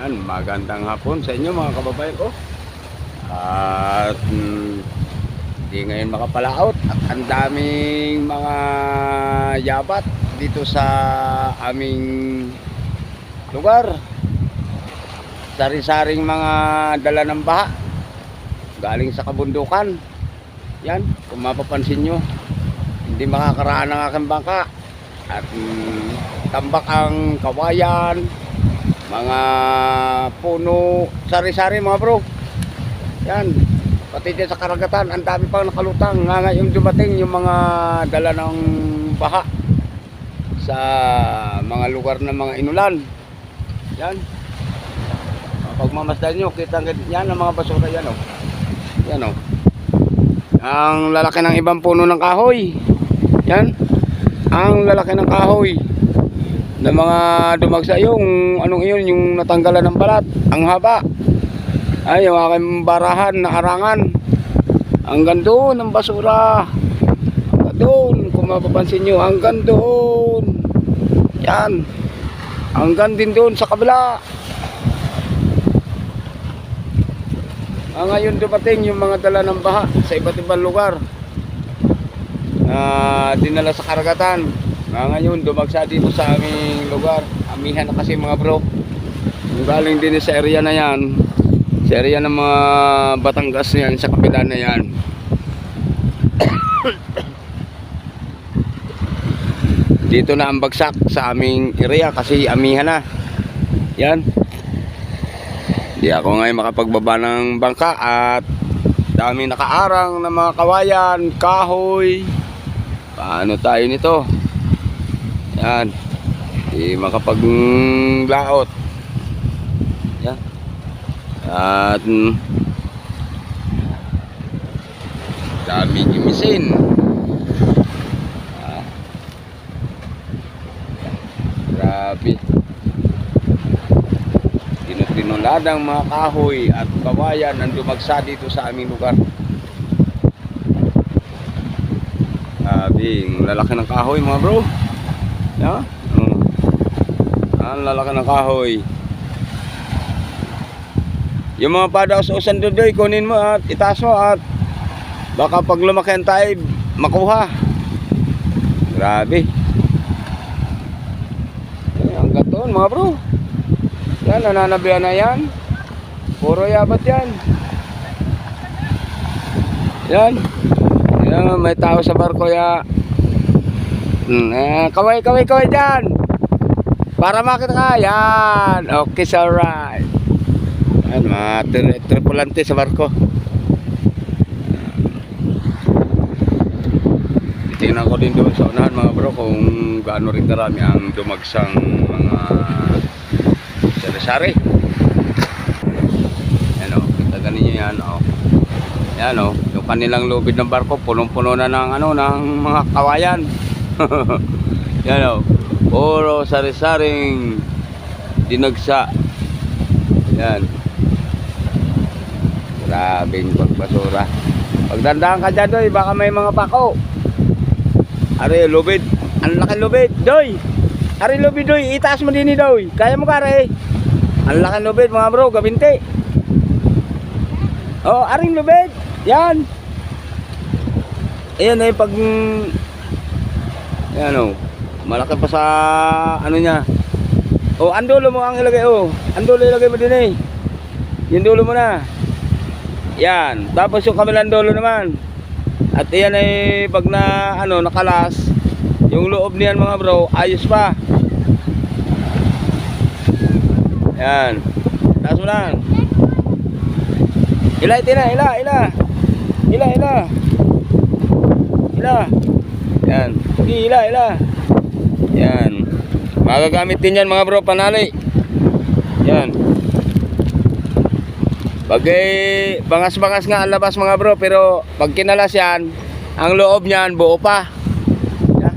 Yan, magandang hapon sa inyo mga kababayan ko. At mm, di ngayon makapalaot at ang daming mga yabat dito sa aming lugar. Sari-saring mga dala ng baha galing sa kabundukan. Yan, kung mapapansin nyo, hindi makakaraan ang aking bangka. At mm, tambak ang kawayan, mga puno, sari-sari mga bro. Yan, pati dyan sa karagatan, ang dami pang nakalutang. Nga ngayon dumating yung mga dala ng baha sa mga lugar ng mga inulan. Yan. Pag mamasdan nyo, kita yan ang mga basura yan o. Yan o. Ang lalaki ng ibang puno ng kahoy. Yan. Ang lalaki ng kahoy na mga dumagsa yung anong iyon yung natanggalan ng balat ang haba. Ay yung aking barahan na arangan. Hanggang doon ang basura. Hanggang doon kung mapapansin nyo hanggang doon yan. Hanggang din doon sa kabila. Ah, ngayon dumating yung mga dala ng baha sa iba't ibang lugar na dinala sa karagatan nga ngayon, dumagsa dito sa aming lugar. Amihan na kasi mga bro. Yung galing din sa area na yan. Sa area ng mga Batangas na yan, sa kapila na yan. dito na ang bagsak sa aming area kasi amihan na. Yan. Di ako ngayon makapagbaba ng bangka at dami nakaarang ng mga kawayan, kahoy. Paano tayo nito? Yan. Di makapaglaot. Yan. At mm, dami gimisin. Ah. Grabe. Tinutinulad ang mga kahoy at kawayan ang dumagsa dito sa aming lugar. Grabe, lalaki ng kahoy mga bro. Ya? Oh. Ang lalaki ng kahoy. Yung mga padaos-usan dodoy, kunin mo at itaas mo at baka pag lumaki ang taib, makuha. Grabe. Ang gaton mga bro. Yan, nananabihan na yan. Puro yabat yan. Yan. Yan, may tao sa barko ya. Hmm, eh, kaway, kaway, kaway dyan. Para makita ka. Yan. Okay, so right. Yan, mga tri- tripulante sa barko. Tingnan ko din doon sa unahan mga bro kung gaano rin karami ang dumagsang mga sari-sari. Yan o, kita ganin nyo yan o. Yan o, yung kanilang lubid ng barko punong-puno na ng ano, ng mga kawayan. Yan o. Puro sari-saring dinagsa. Yan. Grabing pagbasura. Pagdandaan ka dyan, doy. Baka may mga pako. Are, lubid. Ang laki lubid. Doy. Are, lubid, doy. Itaas mo din ni doy. Kaya mo kare. Ang laki lubid, mga bro. Gabinti. Oh, aring lubid. Yan. Ayan eh, pag... Yan o. Malaki pa sa ano niya. Oh, andulo mo ang ilagay oh. Andulo ilagay mo din eh. Yung dulo mo na. Yan. Tapos yung kabilang dulo naman. At yan ay pag na ano nakalas, yung loob niyan mga bro, ayos pa. Yan. Taas mo lang. Ila, ila, ila, ila. Ila, ila. Ila. Yan. Ila, ila. Yan. Magagamit din yan mga bro, panali. Yan. Bagay, bangas-bangas nga ang labas mga bro, pero pag kinalas yan, ang loob niyan buo pa. Yeah.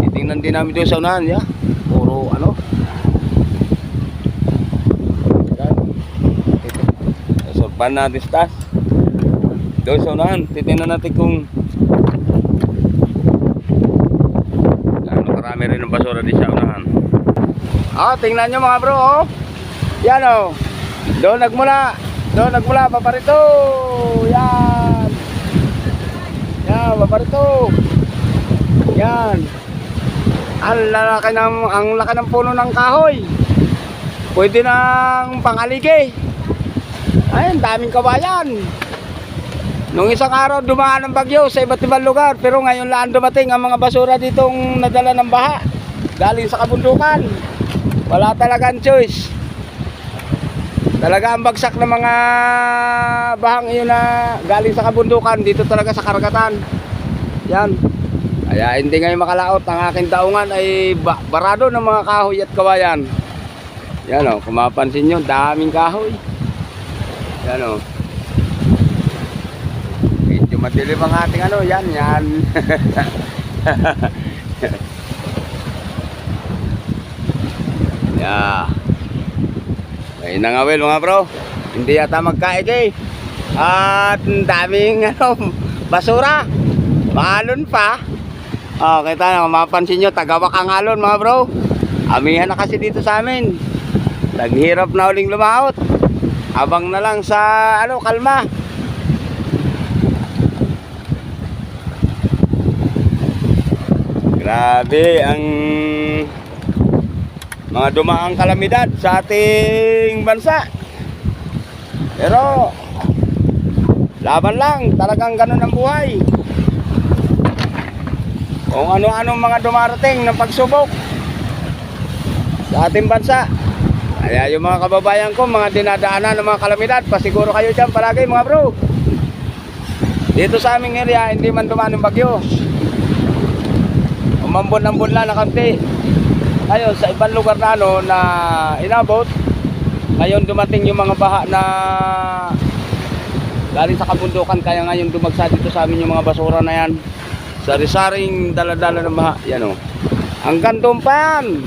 Titingnan din namin doon sa unahan, yeah. Puro ano. Surpan natin sa taas. Doon sa unahan, titingnan natin kung ano karami rin ng basura di sa unahan. Ah, tingnan nyo mga bro, oh. Yan oh. Doon nagmula. Doon nagmula, paparito. Yan. Yan, paparito. Yan. Ang laki ng, ang laki ng puno ng kahoy. Pwede nang pangaligi. Ayun, daming kabayan. Nung isang araw dumaan ng bagyo sa iba't ibang lugar pero ngayon lang dumating ang mga basura ditong nadala ng baha galing sa kabundukan. Wala talagang choice. Talaga ang bagsak ng mga bahang iyon na galing sa kabundukan dito talaga sa karagatan. Yan. Kaya hindi ngayon makalaot ang aking daungan ay ba- barado ng mga kahoy at kawayan. Yan o, kung mapansin nyo, daming kahoy. Yan o. Medyo madilim ang ating ano, yan, yan. yeah. May nangawil mga bro. Hindi yata magkaig eh. At ang daming ano, basura. Maalon pa. Oh, kita nyo, mapansin nyo, tagawak ang alon mga bro. Amihan na kasi dito sa amin. Naghirap na uling lumaot. Abang na lang sa ano, kalma. Grabe ang mga dumaang kalamidad sa ating bansa. Pero laban lang, talagang ganun ang buhay. Kung ano-ano mga dumarating ng pagsubok sa ating bansa. Kaya yung mga kababayan ko, mga dinadaanan ng mga kalamidad, pasiguro kayo dyan palagi mga bro. Dito sa aming area, hindi man dumaan ng bagyo. Umambon-ambon lang na kamti. Ngayon, sa ibang lugar na ano, na inabot, ngayon dumating yung mga baha na galing sa kabundukan, kaya ngayon dumagsa dito sa amin yung mga basura na yan. Sari-saring dala-dala ng baha. Yan o. Hanggang doon pa yan.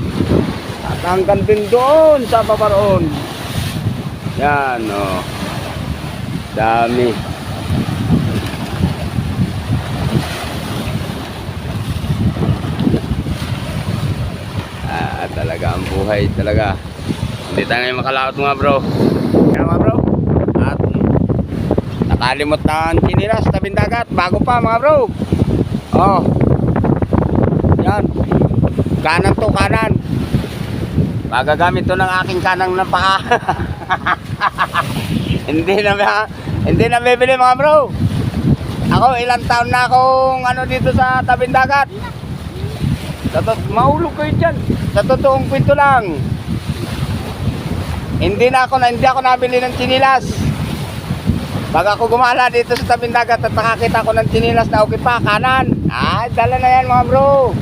At hanggang din doon sa paparoon. Yan o. Dami. Ah, talaga ang buhay talaga. Hindi tayo ngayon makalaot mga bro. Yan mga bro. At nakalimot na ang chinilas sa tabing dagat. Bago pa mga bro. Oh. Yan. Kanan to kanan. Magagamit to ng aking kanang ng paa. hindi na hindi na bibili mga bro. Ako ilang taon na akong ano dito sa tabing dagat. Sa to- mahulog kayo dyan. Sa totoong kwento lang. Hindi na ako na hindi ako nabili ng chinilas. Pag ako gumala dito sa tabing dagat at nakakita ko ng chinilas na okay pa, kanan. Ay, dala na yan mga bro.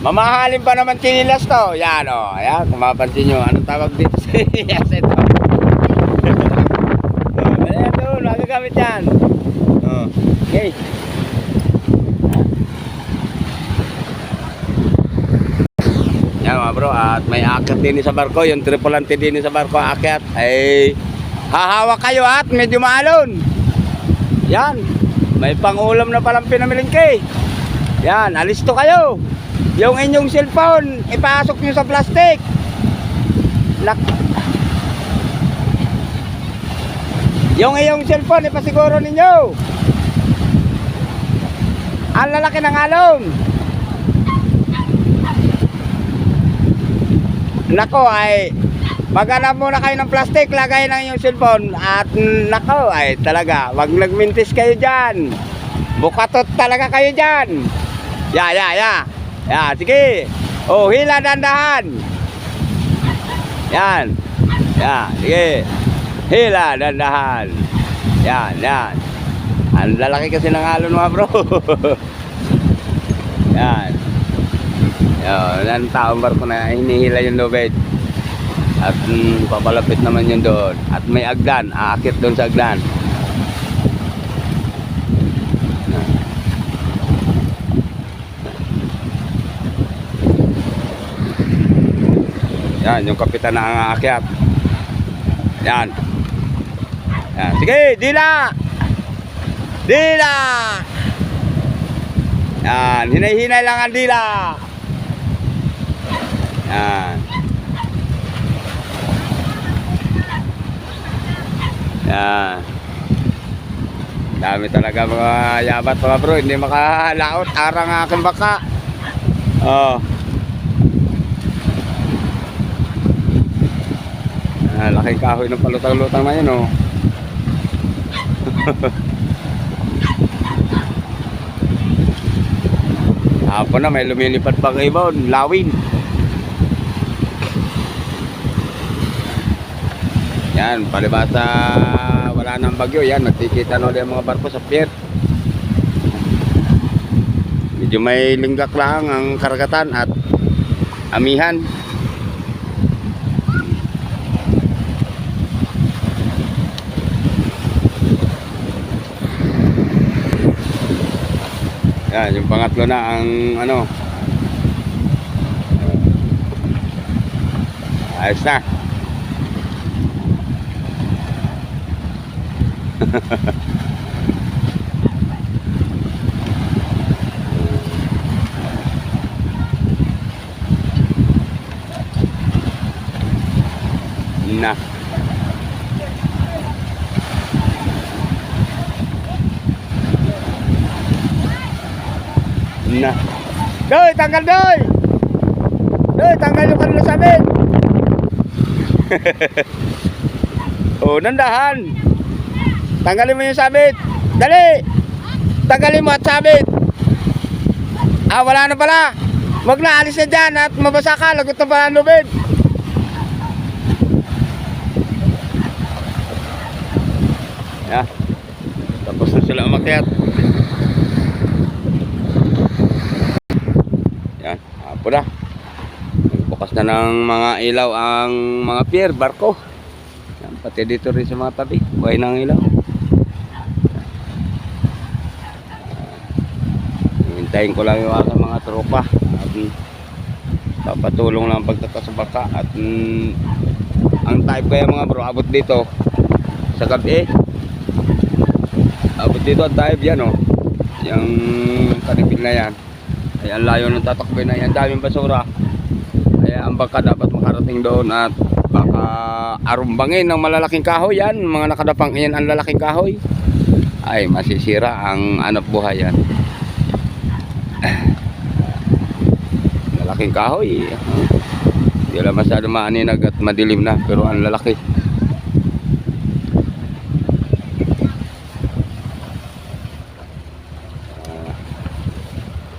Mamahalin pa naman chinilas to. Yan o. Oh. Ayan, kung mapansin nyo, anong tawag dito sa chinilas ito? ayan doon, magagamit yan. Oh, okay. Yan mga bro, at may akyat din sa barko, yung tripulante din sa barko akyat ay hahawa kayo at medyo maalon. Yan, may pangulam na palang pinamilingke. Yan, alisto kayo. Yung inyong cellphone, ipasok nyo sa plastic. Lak yung iyong cellphone, ipasiguro ninyo. Ang lalaki ng alon. Nako ay maghanap muna kayo ng plastic, lagay ng inyong cellphone at nako ay talaga, wag nagmintis kayo diyan. Bukatot talaga kayo diyan. Ya, ya, ya. Ya, sige. Oh, hila dandahan. Yan. Ya, sige. Hila dandahan. Yan, yan. Ang lalaki kasi ng alon mga bro. yan. Yun, yan taong barko na hinihila yung lubid. At mm, papalapit naman yun doon. At may agdan, aakit doon sa agdan. Yan, yung kapitan na ang aakyat. Yan. Yan. Sige, dila! Dila! Yan, hinay-hinay lang ang dila. Yan. Yan. Dami talaga mga yabat mga bro. Hindi makalaot. Arang ang aking baka. Oh. Ah, laking kahoy ng palutang-lutang na yun oh. Hapon na may lumilipad pang ibon, lawin. Yan, palibasa wala nang bagyo. Yan, nagkikita na ulit mga barko sa pier. Medyo may linggak lang ang karagatan at amihan. Yan, yung pangatlo na ang ano. Ayos na. Na. Na. Doy, tanggal doy. Doy, tanggal yung kanila sabit. oh, nandahan. Tanggalin mo yung sabit. Dali. Tanggalin mo at sabit. Ah, wala na pala. Wag na, alis na dyan at mabasa ka. Lagot na pala ang lubid. Yeah. Tapos na sila umakyat. Yan, hapo na. Bukas na ng mga ilaw ang mga pier, barko. Yan, pati dito rin sa mga tabi. Buhay ng ilaw. Hintayin ko lang yung aking mga tropa. At papatulong lang ang pagtatas sa baka. At mm, ang type kaya mga bro, abot dito sa gabi. Abot dito ang type yan oh. Yung kanipil na yan. Ay ang layo ng tatakbo na yan. Daming basura. Kaya ang baka dapat makarating doon at baka arumbangin ng malalaking kahoy yan. Mga nakadapang yan ang lalaking kahoy. Ay masisira ang anap buhay yan. Lalaking kahoy. Hindi lang masyado maaninag at madilim na pero ang lalaki.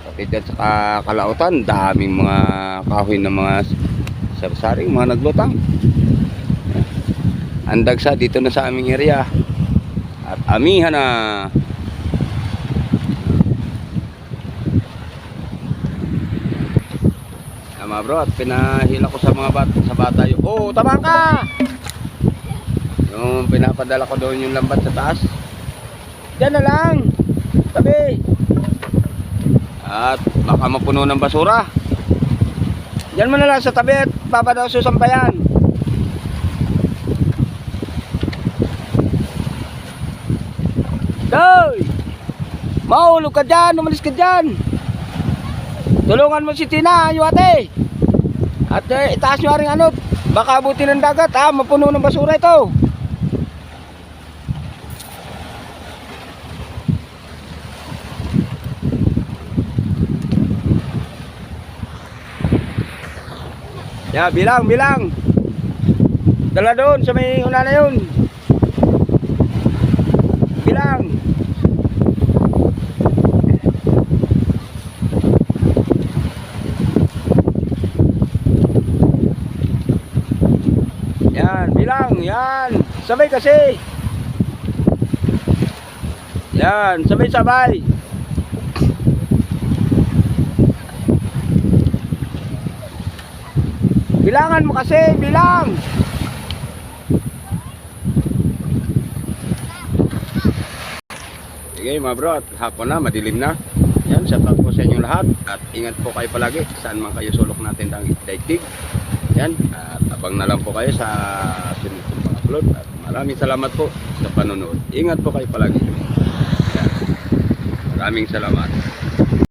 Pati dyan sa ka- kalautan, daming mga kahoy ng mga sarsaring, mga naglutang. Ang dagsa dito na sa aming area. At amihan na. Tama bro, at pinahila ko sa mga bata, sa bata yung, oh, tama ka! Yung pinapadala ko doon yung lambat sa taas. Diyan na lang. Tabi. At baka mapuno ng basura. Diyan mo na lang sa tabi at papadaw sa sampayan. Doy! Mahulog ka dyan, umalis ka dyan. Tulungan mo si Tina, yung ate. At eh, itaas nyo rin ano, baka abutin ng dagat ha, mapuno ng basura ito. Ya, bilang, bilang. Dala doon sa may una na yun. Bilang. Yan, bilang, yan. Sabay kasi. Yan, sabay-sabay. Bilangan mo kasi, bilang. Sige mga bro, at hapon na, madilim na. Yan, sa po sa inyong lahat. At ingat po kayo palagi saan man kayo sulok natin ng daigdig. Yan, at abang na lang po kayo sa sunod kong upload. At maraming salamat po sa panonood. Ingat po kayo palagi. Yan. Maraming salamat.